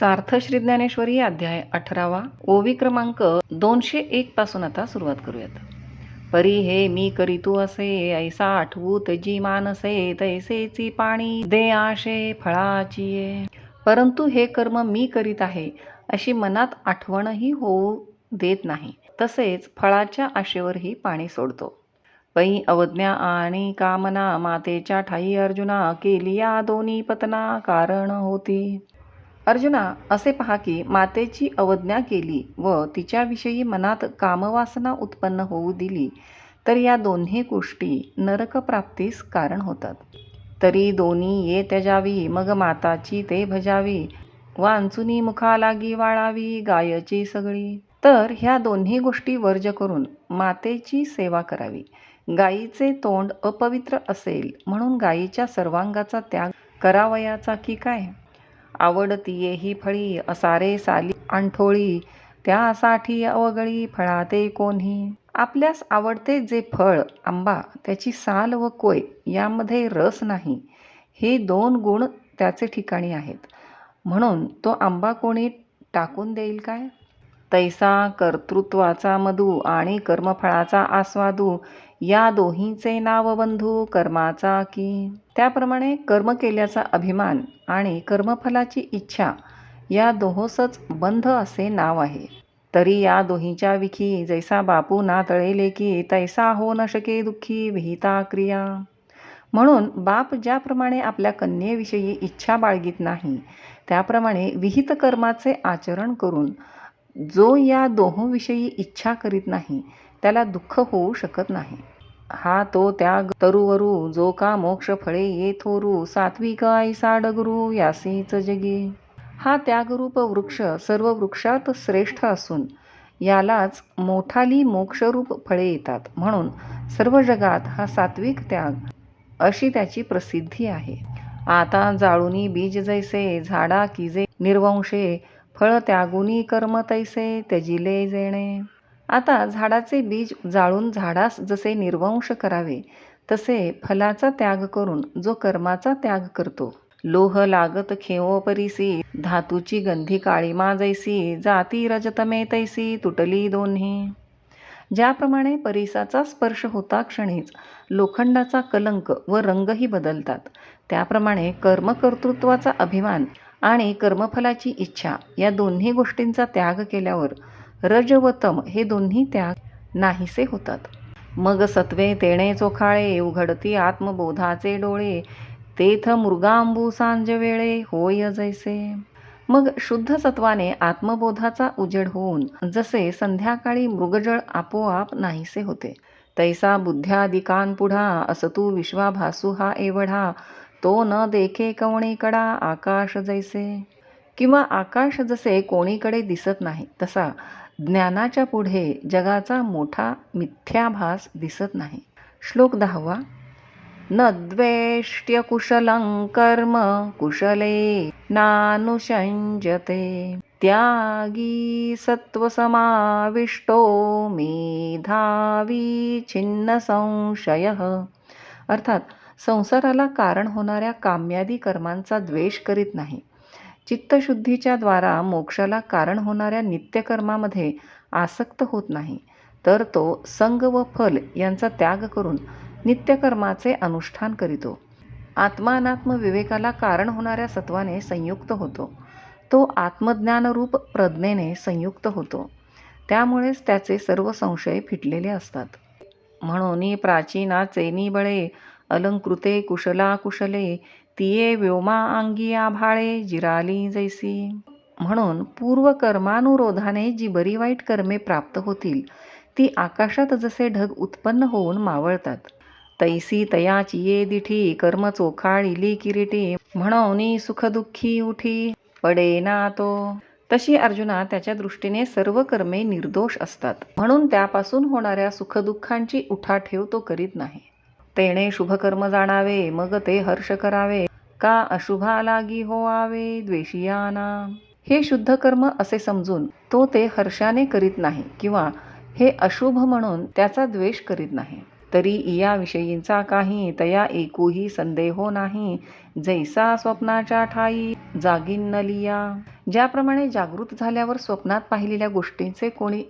सार्थ श्री ज्ञानेश्वरी अध्याय अठरावा ओवी क्रमांक दोनशे एक पासून आता सुरुवात करूयात. परी हे मी करीतू असे ऐसा आठवूत जी मानसे तैसेची पाणी दे आशे फळाची परंतु हे कर्म मी करीत आहे अशी मनात आठवणही होऊ देत नाही. तसेच फळाच्या आशेवरही पाणी सोडतो. पै अवज्ञा आणि कामना मातेच्या ठाई अर्जुना केली या दोन्ही पतना कारण होती. अर्जुना असे पहा की मातेची अवज्ञा केली व तिच्याविषयी मनात कामवासना उत्पन्न होऊ दिली तर या दोन्ही गोष्टी नरकप्राप्तीस कारण होतात. तरी दोन्ही ये त्यजावी मग माताची ते भजावी वांचुनी मुखा लागी वाळावी गायची सगळी. तर ह्या दोन्ही गोष्टी वर्ज करून मातेची सेवा करावी. गायीचे तोंड अपवित्र असेल म्हणून गायीच्या सर्वांगाचा त्याग करावयाचा की काय? आवडतीये ही फळी असारे साली आंठोळी त्यासाठी अवगळी फळाते कोणी? आपल्यास आवडते जे फळ आंबा त्याची साल व कोय यामध्ये रस नाही. हे दोन गुण त्याचे ठिकाणी आहेत. म्हणून तो आंबा कोणी टाकून देईल काय? तैसा कर्तृत्वाचा मधू आणि कर्मफळाचा आस्वादू या दोहींचे नाव बंधू कर्माचा की. त्याप्रमाणे कर्म केल्याचा अभिमान आणि कर्मफलाची इच्छा या दोहोसच बंध असे नाव आहे. तरी या दोहींच्या विखी जैसा बापू ना तळेले की तैसा हो न शके दुःखी विहिता क्रिया. म्हणून बाप ज्याप्रमाणे आपल्या कन्येविषयी इच्छा बाळगीत नाही त्याप्रमाणे विहित कर्माचे आचरण करून जो या दोहोविषयी इच्छा करीत नाही त्याला दुःख होऊ शकत नाही. हा तो त्याग तरुवरू जो का मोक्ष फळे ये थोरू सात्विक ऐसा डगरू यासीच जगी. हा त्यागरूप वृक्ष सर्व वृक्षात श्रेष्ठ असून यालाच मोठाली मोक्षरूप फळे येतात. म्हणून सर्व जगात हा सात्विक त्याग अशी त्याची प्रसिद्धी आहे. आता जाळुनी बीज जैसे झाडा किजे निर्वंशे फळ त्यागुनी कर्म तैसे त्यजिले जेणे. आता झाडाचे बीज जाळून झाडास जसे निर्वंश करावे तसे फलाचा त्याग करून जो कर्माचा त्याग करतो. लोह लागत खेवो परिसी धातूची गंधी काळीमा जैसी जाती रजतमे तैसी तुटली दोन्ही. ज्याप्रमाणे परिसाचा स्पर्श होता क्षणीच लोखंडाचा कलंक व रंगही बदलतात त्याप्रमाणे कर्मकर्तृत्वाचा अभिमान आणि कर्मफलाची इच्छा या दोन्ही गोष्टींचा त्याग केल्यावर रज व तम हे दोन्ही त्याग नाहीसे होतात. मग सत्वे तेणे चोखाळे उघडती आत्मबोधाचे डोळे तेथ मृगांबू सांज वेळे होय जैसे. मग शुद्ध सत्वाने आत्मबोधाचा उजेड होऊन जसे संध्याकाळी मृगजळ आपोआप नाहीसे होते तैसा बुद्ध्यादिकांपुढा असतू विश्वाभासू हा एवढा तो न देखे कवणीकडा आकाश जैसे. किंवा आकाश जसे कोणीकडे दिसत नाही तसा ज्ञानाच्या पुढे जगाचा मोठा मिथ्याभास दिसत नाही. श्लोक दहावा. न द्वेष्ट्य कुशलं कर्म कुशले नानुषंजते त्यागी सत्वसमाविष्टो मेधावी छिन्न संशय. अर्थात संसाराला कारण होणाऱ्या काम्यादी कर्मांचा द्वेष करीत नाही. चित्तशुद्धीच्या द्वारा मोक्षाला कारण होणाऱ्या नित्यकर्मामध्ये आसक्त होत नाही. तर तो संग व फल यांचा त्याग करून नित्यकर्माचे अनुष्ठान करीतो. आत्मानात्म विवेकाला कारण होणाऱ्या सत्वाने संयुक्त होतो. तो आत्मज्ञानरूप प्रज्ञेने संयुक्त होतो. त्यामुळेच त्याचे सर्व संशय फिटलेले असतात. म्हणून प्राचीनाचे निबळे अलंकृते कुशला कुशले तिये व्योमा अंगी आभाळे जिराली जैसी. म्हणून पूर्वकर्मानुरोधाने जी बरी वाईट कर्मे प्राप्त होतील ती आकाशात जसे ढग उत्पन्न होऊन मावळतात तैसी तयाची ये दिठी कर्म चोखाळिली किरीटी म्हणून सुखदुःखी उठी पडे ना तो. तशी अर्जुना त्याच्या दृष्टीने सर्व कर्मे निर्दोष असतात म्हणून त्यापासून होणाऱ्या सुखदुःखांची उठाठेव तो करीत नाही. तेणे शुभकर्म जाणावे मग ते हर्ष करावे. का अशुभा लागी होवावे द्वेषियाना? हे शुद्ध कर्म असे समजून तो ते हर्षाने करीत नाही किंवा हे अशुभ म्हणून त्याचा द्वेष करीत नाही. तरी या विषयींचा काही तया एकूही संदेहो नाही. जैसा स्वप्नाच्या ठाई जागिन्नलिया ज्याप्रमाणे जागृत झाल्यावर स्वप्नात पाहिलेल्या गोष्टींचे कोणी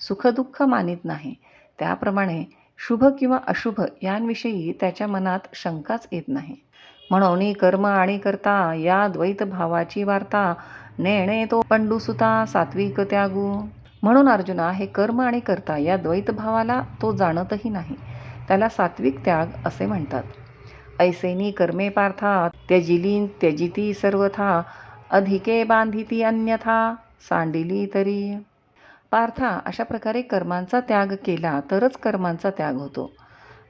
सुखदुःख मानित नाही त्याप्रमाणे शुभ किंवा अशुभ यांविषयी त्याच्या मनात शंकाच येत नाही. म्हणून कर्म आणि करता या द्वैत भावाची वार्ता नेणे तो पंडुसुता सात्विक त्यागू. म्हणून अर्जुना हे कर्म आणि करता या द्वैत भावाला तो जाणतही नाही. त्याला सात्विक त्याग असे म्हणतात. ऐसेनी कर्मे पार्था त्यजिली त्यजिती सर्वथा अधिके बांधिती अन्यथा सांडिली तरी. पार्था अशा प्रकारे कर्मांचा त्याग केला तरच कर्मांचा त्याग होतो.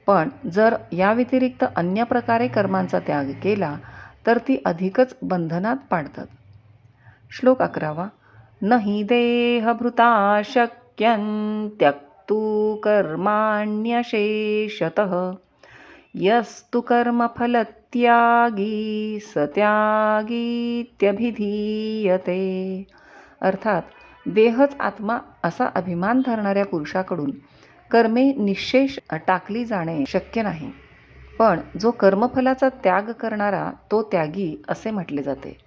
पण जर या व्यतिरिक्त अन्य प्रकारे कर्मांचा त्याग केला तर ती अधिकच बंधनात पाडतात. श्लोक अकरावा. नहि देहभृता शक्यं त्यक्तु कर्माण्यशेषतः। यस्तु कर्मफलत्यागी स त्यागीत्यभिधीयते अर्थात देहच आत्मा असा अभिमान धरणाऱ्या पुरुषाकडून कर्मे निशेष टाकली जाणे शक्य नाही. पण जो कर्मफलाचा त्याग करणारा तो त्यागी असे म्हटले जाते.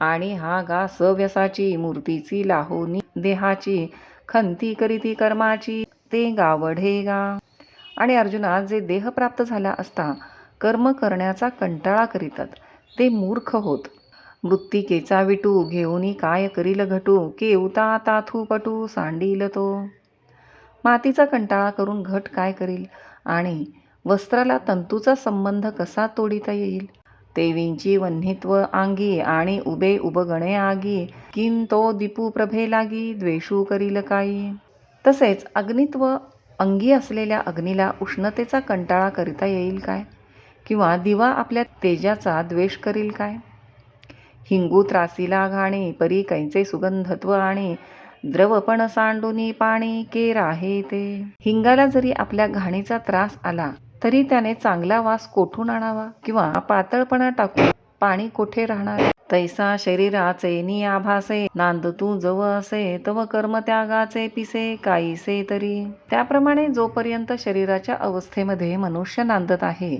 आणि हा गा सव्यसाची मूर्तीची लाहोनी देहाची खंती करीती कर्माची ते गावढे गा. आणि अर्जुना जे देह प्राप्त झाला असता कर्म करण्याचा कंटाळा करीतात ते मूर्ख होत. मृत्तिकेचा विटू घेऊनी काय करील घटू? केवता ताथू पटू सांडील तो. मातीचा कंटाळा करून घट काय करील? आणि वस्त्राला तंतूचा संबंध कसा तोडिता येईल? देवींची वन्हित्व आंगी आणि उबे उबगणे आगी. किन तो दिपू प्रभे लागी? द्वेषू करील काही? तसेच अग्नित्व अंगी असलेल्या अग्नीला उष्णतेचा कंटाळा करिता येईल काय? किंवा दिवा आपल्या तेजाचा द्वेष करील काय? हिंगू त्रासीला घाणे परी कैंचे सुगंधत्व आणि द्रवपण सांडुनी पाणी केर आहे ते. हिंगाला जरी आपल्या घाणीचा त्रास आला तरी त्याने चांगला वास कोठून आणावा किंवा पातळपणा टाकून पाणी कोठे राहणार? तैसा शरीराचे नि आभासे नांद तू जव असे तव कर्म त्यागाचे पिसे काहीसे तरी. त्याप्रमाणे जोपर्यंत शरीराच्या अवस्थेमध्ये मनुष्य नांदत आहे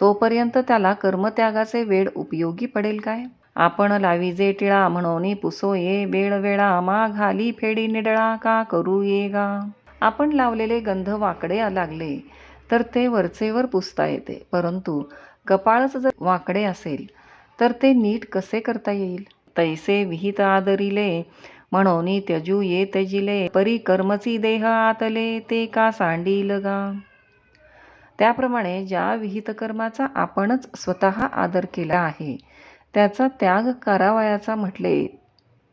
तोपर्यंत त्याला कर्मत्यागाचे वेळ उपयोगी पडेल काय? आपण लावी जे टिळा म्हणून पुसो ये बेळ वेळा मा घाली फेडी निडळा का करू ये गा. आपण लावलेले गंध वाकडे लागले तर ते वरचेवर पुसता येते. परंतु कपाळच जर वाकडे असेल तर ते नीट कसे करता येईल? तैसे विहित आदरिले म्हणून त्यजू ये त्यजिले परी कर्मची देह आतले ते का सांडील गा? त्याप्रमाणे ज्या विहित कर्माचा आपणच स्वतः आदर केला आहे त्याचा त्याग करावयाचा म्हटले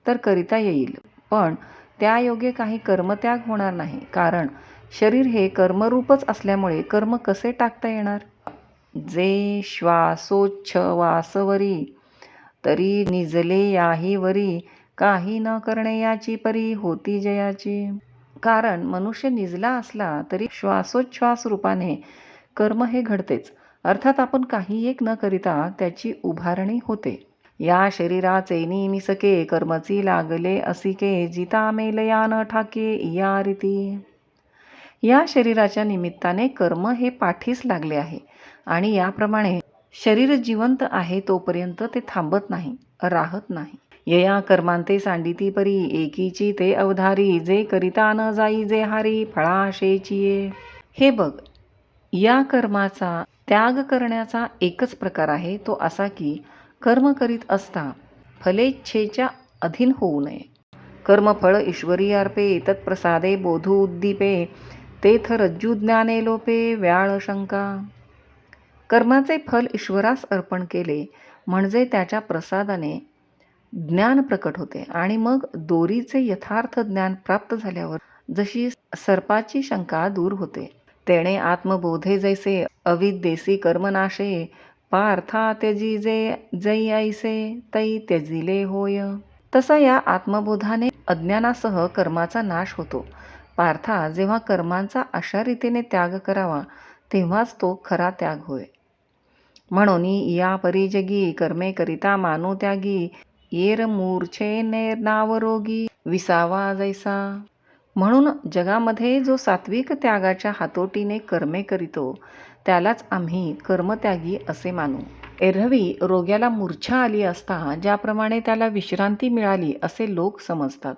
तर करिता येईल. पण त्यायोगे काही कर्मत्याग होणार नाही. कारण शरीर हे कर्मरूपच असल्यामुळे कर्म कसे टाकता येणार? जे श्वासोच्छ वासवरी तरी निजले याही वरी काही न करणे याची परी होती जयाची. कारण मनुष्य निजला असला तरी श्वासोच्छ्वास रूपाने कर्म हे घडतेच. अर्थात आपण काही एक न करिता त्याची उभारणी होते. या शरीराचे निमिसके कर्मची लागले असिके जिता मेलया न ठाके या रीती. या शरीराच्या निमित्ताने कर्म हे पाठीस लागले आहे आणि याप्रमाणे शरीर जिवंत आहे तोपर्यंत ते थांबत नाही राहत नाही. यया कर्मांते सांडिती परी एकीची ते अवधारी जे करिता न जाई जे हारी फळाशेची हे बघ या कर्माचा त्याग करण्याचा एकच प्रकार आहे तो असा की कर्म करीत असता फलेच्छेच्या अधीन होऊ नये. कर्मफळ ईश्वरी अर्पे तत्प्रसादे बोधू उद्दीपे तेथ रज्जू ज्ञाने लोपे व्याळ शंका. कर्माचे फल ईश्वरास अर्पण केले म्हणजे त्याच्या प्रसादाने ज्ञान प्रकट होते आणि मग दोरीचे यथार्थ ज्ञान प्राप्त झाल्यावर जशी सर्पाची शंका दूर होते. तेणे आत्मबोधे जैसे अविद्येसी कर्मनाशे पार्था त्यजी जे जै ऐसे तै त्यजिले होय। तसा या आत्मबोधाने अज्ञानासह कर्माचा नाश होतो. पार्था जेव्हा कर्मांचा अशा रीतीने त्याग करावा तेव्हाच तो खरा त्याग होय. म्हणून या परिजगी कर्मे करिता मानू त्यागी येर मूर्छे नेर नावरोगी विसावा जैसा। म्हणून जगामध्ये जो सात्विक त्यागाच्या हातोटीने कर्मे करीतो त्यालाच आम्ही कर्मत्यागी असे मानू. एरवी रोग्याला मूर्छा आली असता ज्याप्रमाणे त्याला विश्रांती मिळाली असे लोक समजतात.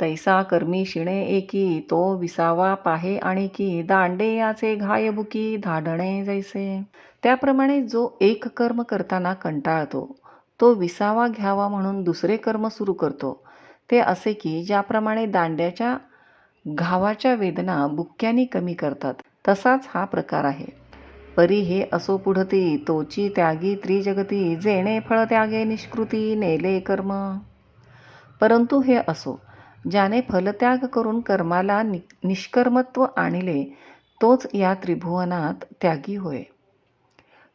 तैसा कर्मी शिणे एकी तो विसावा पाहे आणि की दांडे याचे घायबुकी धाडणे जैसे. त्याप्रमाणे जो एक कर्म करताना कंटाळतो तो विसावा घ्यावा म्हणून दुसरे कर्म सुरू करतो. ते असे की ज्याप्रमाणे दांड्याच्या घावाच्या वेदना बुक्क्यानी कमी करतात तसाच हा प्रकार आहे. परी हे असो पुढती तोची त्यागी त्रिजगती जेणे फळ त्यागे निष्कृती नेले कर्म. परंतु हे असो ज्याने फलत्याग करून कर्माला नि निष्कर्मत्व आणले तोच या त्रिभुवनात त्यागी होय.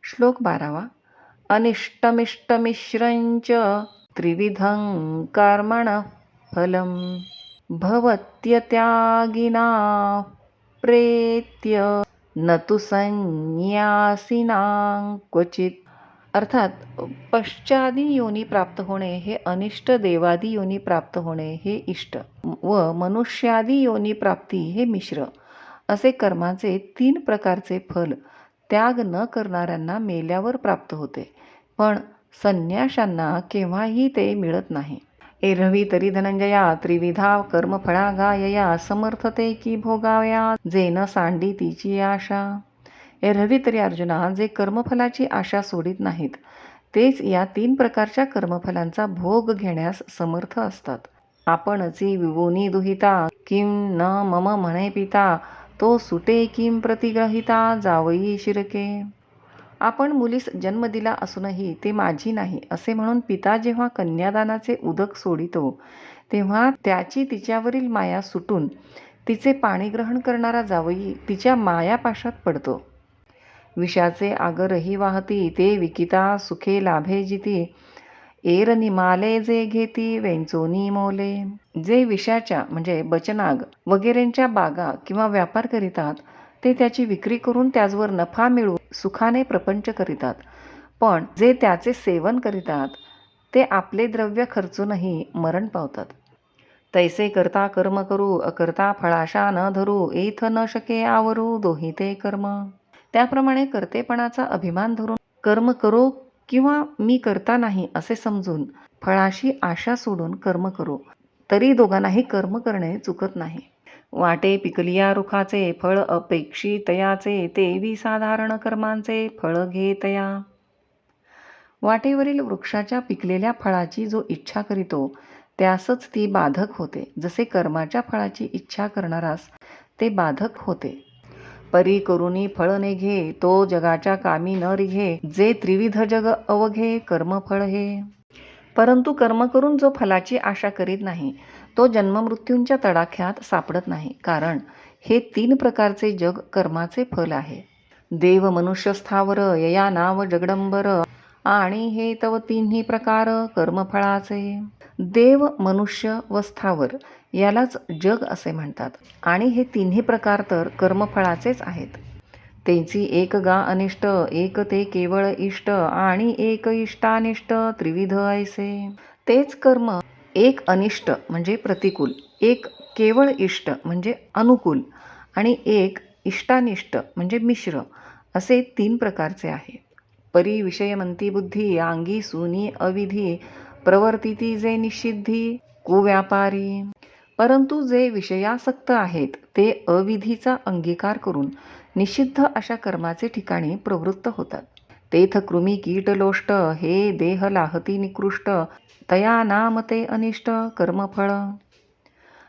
श्लोक बारावा. अनिष्टमिष्टमिश्रंच त्रिविधं कर्मण फलं भवत्यत्यागिना प्रेत्य न तु संन्यासिनां क्वचित। अर्थात पश्चादी योनी प्राप्त होणे हे अनिष्ट देवादी योनी प्राप्त होणे हे इष्ट व मनुष्यादी योनी प्राप्ती हे मिश्र। असे कर्माचे तीन प्रकारचे फल त्याग न करणाऱ्यांना मेल्यावर प्राप्त होते पण संन्याशांना केव्हाही ते मिळत नाही। एरवी तरी धनंजया त्रिविधा कर्मफळा गायया समर्थते की भोगाव्या जे न सांडी तिची आशा. एरवी तरी अर्जुना जे कर्मफलाची आशा सोडित नाहीत तेच या तीन प्रकारच्या कर्मफलांचा भोग घेण्यास समर्थ असतात. आपणची विवोनी दुहिता किम न मम म्हणे पिता तो सुटे किम प्रतिग्रहिता जावई शिरके. आपण मुलीस जन्म दिला असूनही ते माझी नाही असे म्हणून पिता जेव्हा कन्यादानाचे उदक सोडितो तेव्हा त्याची तिच्यावरील माया सुटून तिचे पाणी ग्रहण करणारा जावई तिच्या मायापाशात पडतो. विषाचे आगरही वाहती ते विकिता सुखे लाभे जिती एर निमाले जे घेती वेंचोनी मोले. जे विषाच्या म्हणजे बचनाग वगैरेंच्या बागा किंवा व्यापार करीतात ते त्याची विक्री करून त्याचवर नफा मिळवून सुखाने प्रपंच करीतात. पण जे त्याचे सेवन करीतात ते आपले द्रव्य खर्चूनही मरण पावतात. तैसे करता कर्म करू अकर्ता फळाशा न धरू एथ न शके आवरू दोही ते कर्म. त्याप्रमाणे कर्तेपणाचा अभिमान धरून कर्म करो किंवा मी करता नाही असे समजून फळाशी आशा सोडून कर्म करू. तरी दोघांनाही कर्म करणे चुकत नाही. वाटे पिकलिया रुखाचे फळ अपेक्षितयाचे तेवी साधारण कर्मांचे फळ घेतया. वाटेवरील वृक्षाच्या पिकलेल्या फळाची जो इच्छा करीतो त्यासच ती बाधक होते. जसे कर्माच्या फळाची इच्छा करणारास ते बाधक होते. परी करुणी फळ निघे तो जगाच्या कामी न रिघे जे त्रिविध जग अवघे कर्मफळ हे. परंतु कर्म करून जो फलाची आशा करीत नाही तो जन्ममृत्यूंच्या तडाख्यात सापडत नाही कारण हे तीन प्रकारचे जग कर्माचे फल आहे. देव मनुष्य स्थावर यया नाव जगडंबर आणि हे तव तिन्ही प्रकार कर्मफळाचे. देव मनुष्य व स्थावर यालाच जग असे म्हणतात आणि हे तिन्ही प्रकार तर कर्मफळाचेच आहेत. त्यांची एक गा अनिष्ट एक ते केवळ इष्ट आणि एक इष्टानिष्ट त्रिविध ऐसे. तेच कर्म एक अनिष्ट म्हणजे प्रतिकूल एक केवळ इष्ट म्हणजे अनुकूल आणि एक इष्टानिष्ट म्हणजे मिश्र असे तीन प्रकारचे आहे. परी विषयमंती बुद्धी अंगी सुनी अविधी प्रवर्तिती जे निषिद्धी कुव्यापारी. परंतु जे विषयासक्त आहेत ते अविधीचा अंगीकार करून निषिद्ध अशा कर्माचे ठिकाणी प्रवृत्त होतात. तेथ कृमी कीटलोष्ट हे देह लाहती निकृष्ट तया नाम ते अनिष्ट कर्मफळ.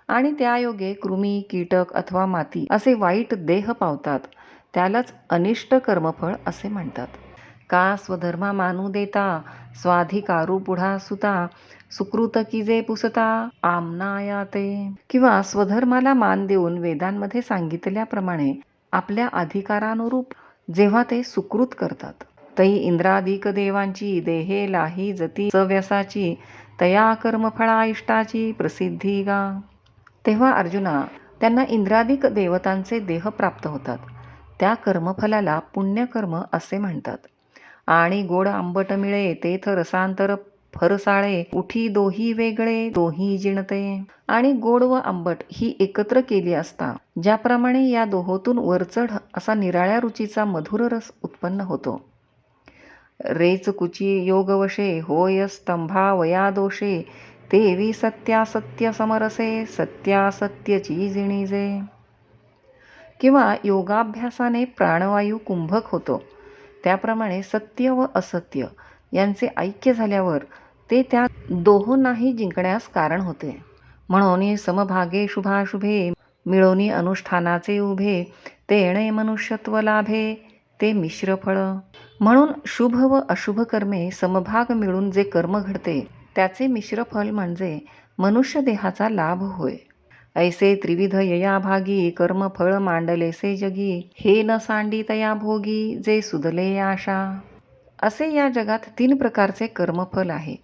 आणि त्यायोगे कृमी कीटक अथवा माती असे वाईट देह पावतात. त्यालाच अनिष्ट कर्मफळ असे म्हणतात. का स्वधर्मा मानू देता स्वाधिकारू पुढा सुता सुकृत की जे पुसता आमनायाते किंवा स्वधर्माला मान देऊन वेदांमध्ये सांगितल्याप्रमाणे आपल्या अधिकारानुरूप जेव्हा ते सुकृत करतात. तै इंद्रादिक देवांची देहे लाही जती सव्यसाची तया कर्मफळा इष्टाची प्रसिद्धी गा. तेव्हा अर्जुना त्यांना इंद्रादिक देवतांचे देह प्राप्त होतात. त्या कर्मफलाला पुण्यकर्म असे म्हणतात. आणि गोड आंबट मिळे तेथ रसांतर फरसाळे उठी दोही वेगळे दोही जिणते. आणि गोड व आंबट ही एकत्र केली असता ज्याप्रमाणे या दोहोतून वरचढ असा निराळ्या रुचीचा मधुर रस उत्पन्न होतो. रेच कुची योगवशे होय स्तंभावया दोषे तेवी सत्यासत्य समरसे सत्यासत्यची जिणीजे किंवा योगाभ्यासाने प्राणवायू कुंभक होतो. त्याप्रमाणे सत्य व असत्य यांचे ऐक्य झाल्यावर ते त्या दोहोंनाही जिंकण्यास कारण होते. म्हणून समभागे शुभाशुभे मिळोनी अनुष्ठानाचे उभे तेणे मनुष्यत्व लाभे ते मिश्रफळ म्हणून शुभ व अशुभ कर्मे समभाग मिळून जे कर्म घडते त्याचे मिश्रफल म्हणजे मनुष्य देहाचा लाभ होय. ऐसे त्रिविध यया भागी कर्म फळ मांडलेसे जगी हे न सांडी तया भोगी जे सुदले आशा. असे या जगात तीन प्रकारचे कर्मफल आहे.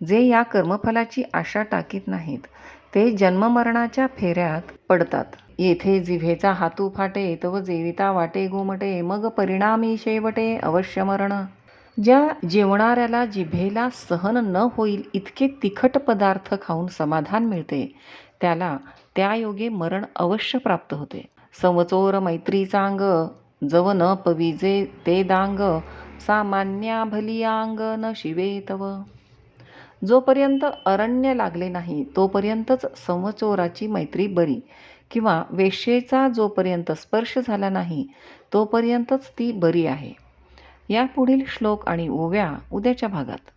जे या कर्मफलाची आशा टाकीत नाहीत ते जन्ममरणाच्या फेऱ्यात पडतात. येथे जिभेचा हातू फाटे तव जेविता वाटे गोमटे मग परिणामी शेवटे अवश्य मरण. ज्या जेवणाऱ्याला जिभेला सहन न होईल इतके तिखट पदार्थ खाऊन समाधान मिळते. त्याला त्या योगे मरण अवश्य प्राप्त होते. संवचोर मैत्रीचांग जव न पविजे ते दांग सामान्या भलियांग न शिवे तव. जोपर्यंत अरण्य लागले नाही तोपर्यंतच संवचोराची मैत्री बरी. किंवा वेश्येचा जोपर्यंत स्पर्श झाला नाही तोपर्यंतच ती बरी आहे. या पुढील श्लोक आणि ओव्या उद्याच्या भागात.